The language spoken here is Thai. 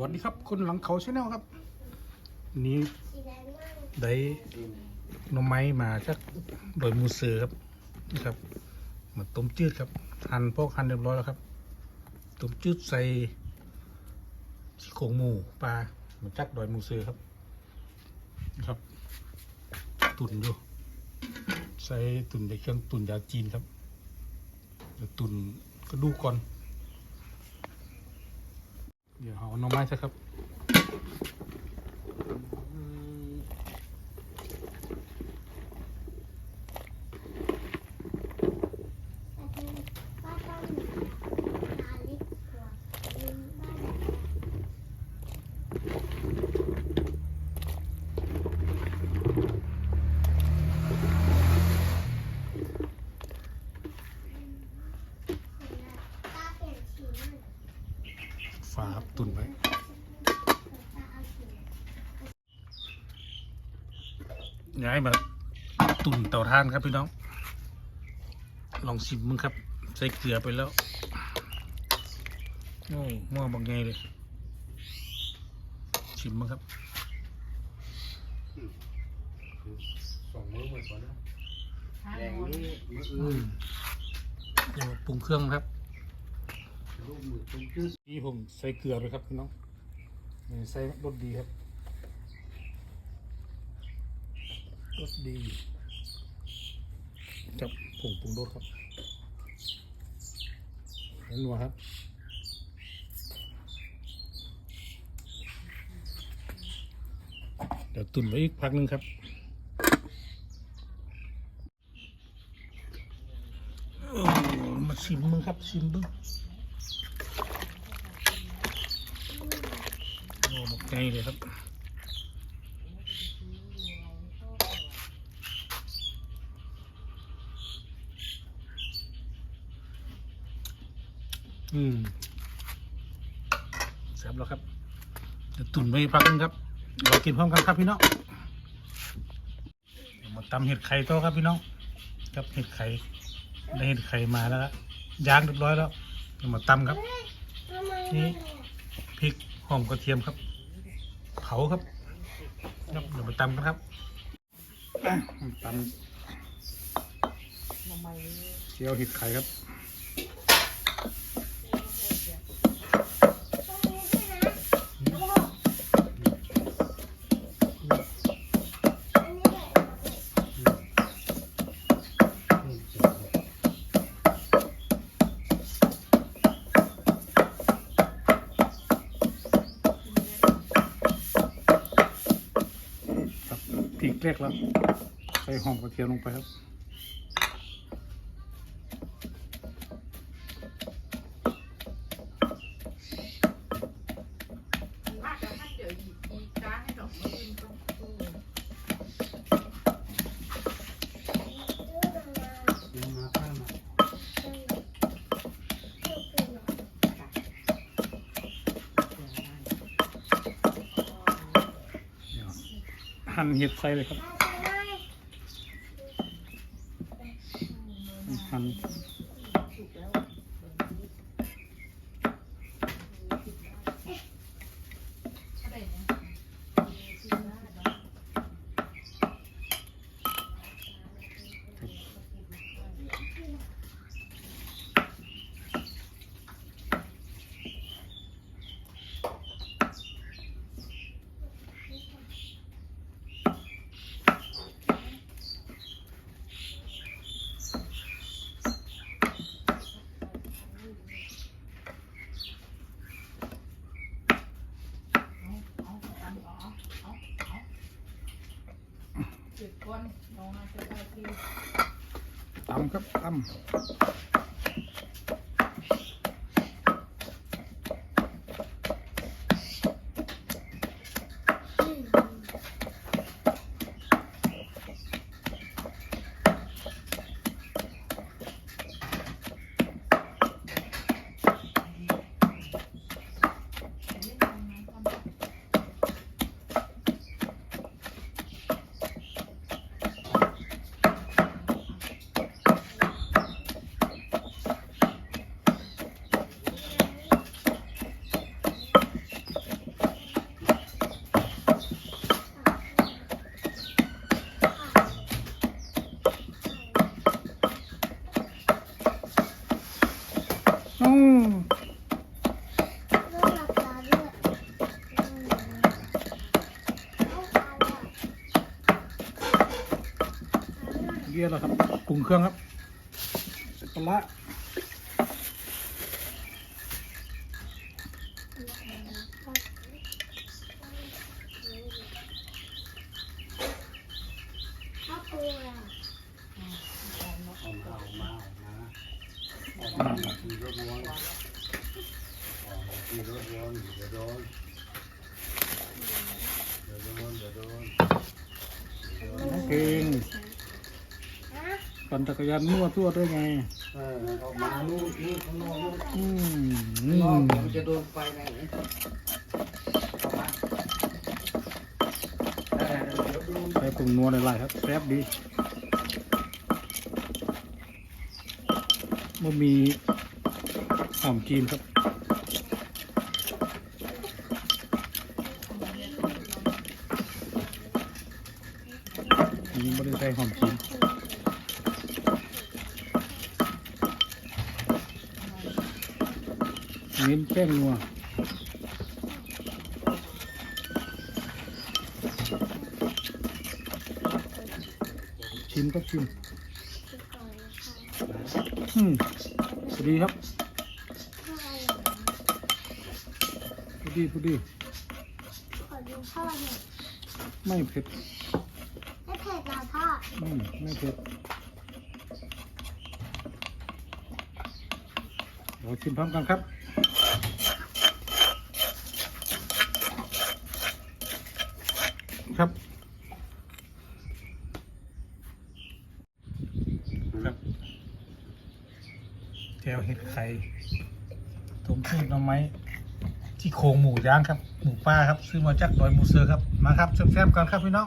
วัสดีครับคนหลังเขาชาแนลครับ นี้ได้น่อไม้มาจากโดอยมูเสือครับนะครับมาต้มจืดครับหั่นพวกหั่นเรียบร้อยแล้วครับต้มจืดใส่ซี่โครงหมูปลามาจากดอยมูเสือครับนะครับ ตุนอยู่ใส่ตุนในเครื่องตุนยาจีนครับตุนกระดูกก่อน เดี๋ยวเอาหน่อไม้ใช่ครับ ฝาครับตุนไว้ย้ายมาตุนเตาถ่านครับพี่น้อง ลองชิมมึงครับ ใส่เกลือไปแล้วโอ้หม้อบางไงเลย ชิมมึงครับสองมื้อหมดก่อนนะแรงนี้มื้ออือื่นมเดี๋ยวปรุงเครื่องครับลูกมือตุ้งจืด นี่ผมใส่เกลือไปครับพี่น้องใส่รสดีครับรสดีกับผงปรุงรสครับนัวครับเดี๋ยวตุนไว้อีกพักหนึ่งครับมาชิมมึงครับชิมมึง โอ้หมกไงเลยครับอืมแซ่บแล้วครับจะตุ่นไว้พักนึงครับเรากินพร้อมกันครับพี่น้องมาตำเห็ดไข่ต่อครับพี่น้องครับเห็ดไข่ได้เห็ดไข่มาแล้วย่างเรียบร้อยแล้วเดี๋ยวมาตำครับนี่พริก หอมกระเทียมครับ เผาครับครับเดี๋ยวมาตำกันครับตำเจียวเห็ดไข่ครับ เรับพริกๆแล้วใส่หอมกระเทียมลงไปครับ ว่าจะให้เดี๋ยวหยิบอีกาให้ดอกมะลิต้องตู้ ยิงมาข้างมา เดี๋ยว หั่นเห็ดใส่เลยครับหั่น อะไรเนี่ย เอาเอาเอาเอาเอาจุดก้นลงมาจะได้ที่ ตำครับตำ กียร์แล้วครับปรุงเครื่องครับใส่ปลาร้าข้าวปูอะเอามาเอามาเอามาเอามาขี่รถวนเอามาขี่รถวนเดี๋ยวโดนเดี๋ยวโดนเดี๋ยวโดนเก่ง ปั่นจักรยานมั่วทั่วด้วยไง เออเอามานู่นนี่ข้างนอกนู่นอืมอืข้างนอกมเดี๋ยวมันจะโดนไฟไหนเอามาเออเดี๋ยวโดนใส่ผงนัวในลายครับแซ่บดีมันมีหอมจีนครับ นี่ไม่ได้ใส่หอมจีน เน้นแป้งนัวชิมก็ชิมคือก่อนนะคะอืมพอดีครับพ่ออะไรพอดีพอดีขอดูพ่อหน่อยไม่เผ็ดไม่เผ็ดเหรอพ่ออืมไม่เผ็ดเราชิมพร้อมกันครับครับ ครับแก้ วเห็ดไข่ต้มพืชหน่อไม้ที่โครงหมูย่างครับ หมูป้าครับ ซื้อมาจากดอยมูเซอร์ครับ มาครับแซ่บๆกันครับพี่น้อง